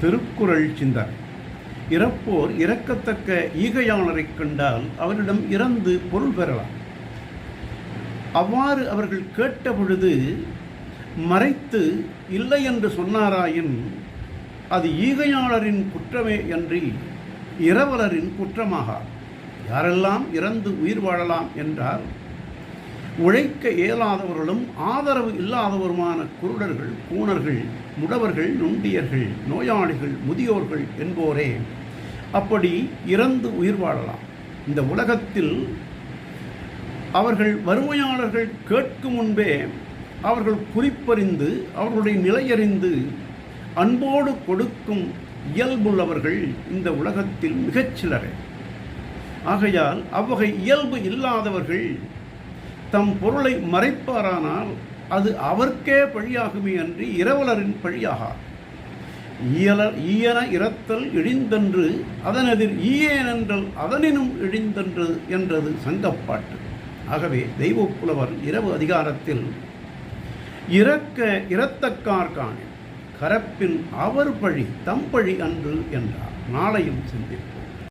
திருக்குறள் சிந்தனை. இறப்போர் இறக்கத்தக்க ஈகையாளரைக் கண்டால் அவரிடம் இறந்து பொருள் பெறலாம். அவ்வாறு அவர்கள் கேட்ட பொழுது மறைத்து இல்லை என்று சொன்னாராயின் அது ஈகையாளரின் குற்றமே அன்றி இரவலரின் குற்றமாகா யாரெல்லாம் இறந்து உயிர் வாழலாம் என்றால் உழைக்க இயலாதவர்களும் ஆதரவு இல்லாதவருமான குருடர்கள் கூணர்கள் முடவர்கள் நொண்டியர்கள் நோயாளிகள் முதியோர்கள் என்போரே. அப்படி இறந்து உயிர் வாழலாம். இந்த உலகத்தில் அவர்கள் வறுமையாளர்கள் கேட்கும் முன்பே அவர்கள் குறிப்பறிந்து அவர்களுடைய நிலையறிந்து அன்போடு கொடுக்கும் இயல்புள்ளவர்கள் இந்த உலகத்தில் மிகச் சிலரே ஆகையால் அவ்வகை இயல்பு இல்லாதவர்கள் தம் பொருளை மறைப்பாரானால் அது அவர்க்கே பழியாகுமே அன்றி இரவலரின் பழியாகா. இயல ஈயன இரத்தல் இழிந்தன்று அதனெதிர் ஈயேனென்றல் அதனினும் இழிந்தன்று என்றது சங்கப்பாட்டு. ஆகவே தெய்வப்புலவர் இரவு அதிகாரத்தில் இறக்க இரத்தக்கார்கானே கரப்பின் அவர் பழி தம் பழி அன்று என்றார். நாளையும் சிந்திப்போம்.